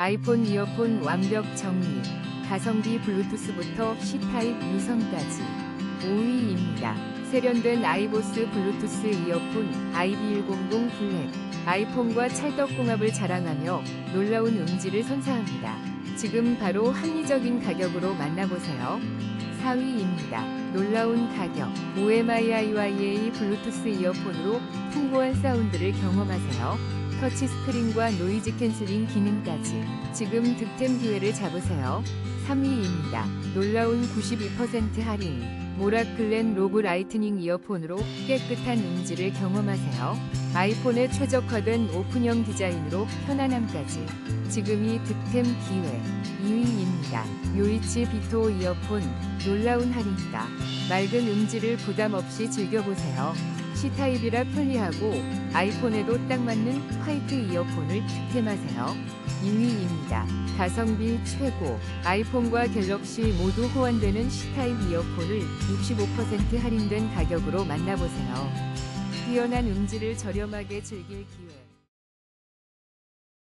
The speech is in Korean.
아이폰 이어폰 완벽 정리. 가성비 블루투스부터 C타입 유선까지. 5위입니다. 세련된 아이보스 블루투스 이어폰 IB100 블랙. 아이폰과 찰떡궁합을 자랑하며 놀라운 음질을 선사합니다. 지금 바로 합리적인 가격으로 만나보세요. 4위입니다. 놀라운 가격. OMIIYA 블루투스 이어폰으로 풍부한 사운드를 경험하세요. 터치 스크린과 노이즈 캔슬링 기능까지. 지금 득템 기회를 잡으세요. 3위입니다. 놀라운 92% 할인. 모라클렌 로브 라이트닝 이어폰으로 깨끗한 음질을 경험하세요. 아이폰에 최적화된 오픈형 디자인으로 편안함까지. 지금이 득템 기회. 2위입니다. 요이치 비토 이어폰. 놀라운 할인가. 맑은 음질을 부담 없이 즐겨보세요. C타입이라 편리하고 아이폰에도 딱 맞는 화이트 이어폰을 득템하세요. 2위입 니다. 가성비 최고. 아이폰과 갤럭시 모두 호환되는 C타입 이어폰을 65% 할인된 가격으로 만나보세요. 뛰어난 음질을 저렴하게 즐길 기회.